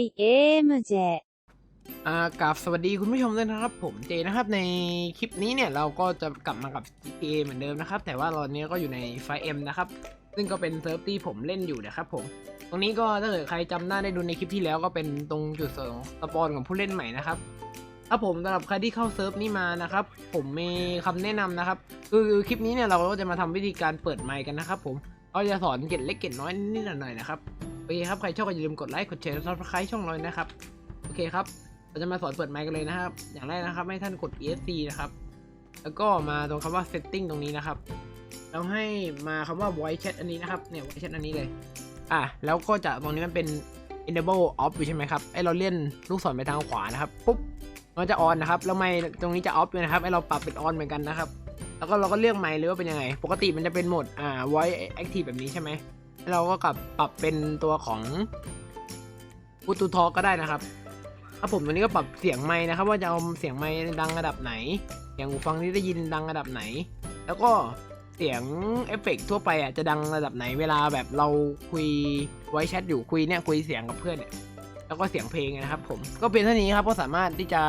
IAMJ อ่ากราบสวัสดีคุณผู้ชมด้วยนะครับ ผมเจนะครับในคลิปนี้เนี่ยเราก็จะกลับมากับ GTA เหมือนเดิมนะครับ แต่ว่าตอนนี้ก็อยู่ในไฟเอ็มนะครับ ซึ่งก็เป็นเซิร์ฟที่ผมเล่นอยู่นะครับผม ตรงนี้ก็ถ้าเกิดใครจำได้าได้ดูในคลิปที่แล้วก็เป็นตรงจุดสองสปอนของผู้เล่นใหม่นะครับถ้าผมสำหรับใครที่เข้าเซิร์ฟนี้มานะครับ ผมมีคำแนะนำนะครับ คือคลิปนี้เนี่ยเราก็จะมาทำวิธีการเปิดไมค์กันนะครับ ผมก็จะสอนเก็ดเล็กเก็ดน้อยนิดหน่อยนะครับ โอเคครับ ใครชอบก็อย่าลืมกดไลค์ กดแชร์ซับสไครต์ช่องเรานะครับ โอเคครับ เราจะมาสอนเปิดไมค์กันเลยนะครับ อย่างแรกนะครับ ให้ท่านกด ESC นะครับ แล้วก็มาตรงคำว่า setting ตรงนี้นะครับแล้วให้มาคำว่า voice chat อันนี้นะครับ เนี่ย voice chat อันนี้เลย อะ แล้วก็จะตรงนี้มันเป็น enable off อยู่ใช่ไหมครับ ไอเราเลื่อนลูกศรไปทางขวานะครับ ปุ๊บ มันจะ on นะครับ แล้วไมค์ตรงนี้จะ off ด้วยนะครับ ไอเราปรับเป็น on เหมือนกันนะครับ แล้วก็เราก็เลือกไมค์เลยว่าเป็นยังไง ปกติมันจะเป็นโหมด อ่า voice active แบบนี้ใช่ไหม เราก็กลับปรับเป็นตัวของ Bluetooth Talk ก็ได้นะครับครับผมวันนี้ก็ปรับเสียงไม้นะครับ ว่าจะเอาเสียงไม้ดังระดับไหน อย่างหูฟังที่ได้ยินดังระดับไหน แล้วก็เสียงเอฟเฟกต์ทั่วไปอะจะดังระดับไหนเวลาแบบเราคุยไว้แชทอยู่คุยเนี่ยคุยเสียงกับเพื่อนเนี่ยแล้วก็เสียงเพลงนะครับ ผมก็เป็นเท่านี้ครับก็สามารถที่จะ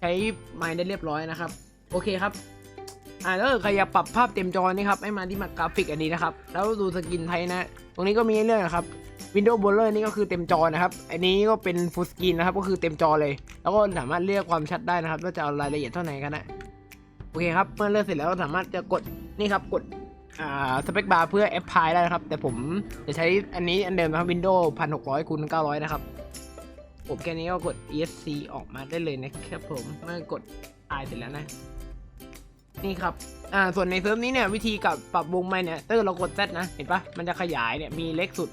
ใช้ไม้ได้เรียบร้อยนะครับ โอเคครับ อ่าแล้วใครอยากปรับภาพเต็มจอนี่ครับให้มาที่มากราฟิกอันนี้นะครับ แล้วดูสกินไทยนะ ตรงนี้ก็มีเรื่องนะครับ Windows b l o w e r นี่ก็คือเต็มจอนะครับ อันนี้ก็เป็น Full Screen นะครับ ก็คือเต็มจอเลย แล้วก็สามารถเลือกความชัดได้นะครับว่าจะเอารายละเอียดเท่าไหร่กันนะ โอเคครับ เมื่อเลือกเสร็จแล้วก็สามารถจะกดนี่ครับ กดอ่าสเปคบาร์เพื่อ apply ได้นะครับ แต่ผมจะใช้อันนี้อันเดิมนะครับ Windows 1600คูณ900นะครับผมแค่นี้ก็กด ESC ออกมาได้เลยนะครับผม เมื่อกด apply เสร็จแล้วนะ นี่ครับ อ่า ส่วนในเซิร์ฟนี้เนี่ยวิธีกับปรับวงไมค์เนี่ยถ้าเกิดเรากด Z นะ เห็นปะมันจะขยายเนี่ยมีเล็กสุด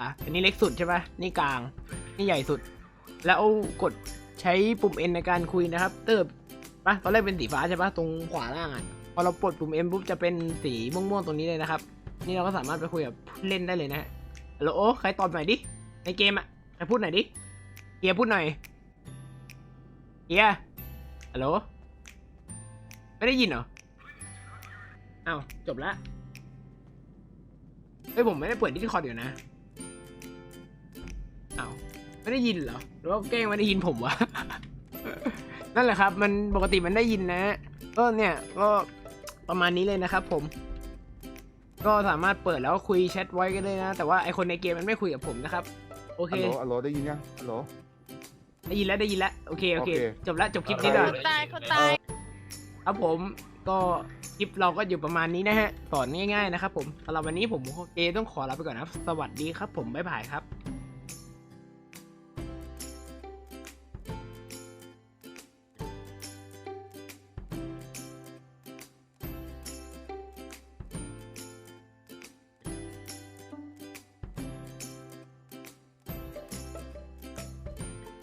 อะ อันนี้เล็กสุดใช่ปะนี่กลาง นี่ใหญ่สุด แล้วกดใช้ปุ่ม N ในการคุยนะครับ เติบปะตอนแรกเป็นสีฟ้าใช่ปะตรงขวาล่างอะ พอเราปลดปุ่ม M ปุ๊บจะเป็นสีม่วงๆตรงนี้เลยนะครับ นี่เราก็สามารถไปคุยกับเล่นได้เลยนะฮะฮัลโหลใครตอบหน่อยดิ ในเกมอะ ใครพูดหน่อยดิเกียพูดหน่อยเกียฮัลโหล ไม่ได้ยินเหรออ้าวจบละเฮ้ยผมไม่ได้เปิดดิสคอร์ดอยู่นะอ้าวไม่ได้ยินเหรอหรือว่าแกล้งไม่ได้ยินผมวะนั่นแหละครับ มันปกติมันได้ยินนะก็เนี่ยก็ประมาณนี้เลยนะครับ ผม ก็สามารถเปิดแล้วคุยแชทไว้กันเลยนะ แต่ว่าไอคนในเกมมันไม่คุยกับผมนะครับ โอเคฮัลโหลฮัลโหลได้ยินยังฮัลโหลได้ยินแล้วได้ยินแล้วโอเคโอเค โอเค จบละจบคลิปนี้ก่อน คนตายคนตาย ครับผมก็คลิปเราก็อยู่ประมาณนี้นะฮะสอนง่ายๆนะครับผมสำหรับวันนี้ผมโอเคต้องขอลาไปก่อนนะสวัสดีครับผมบ๊ายบายครับ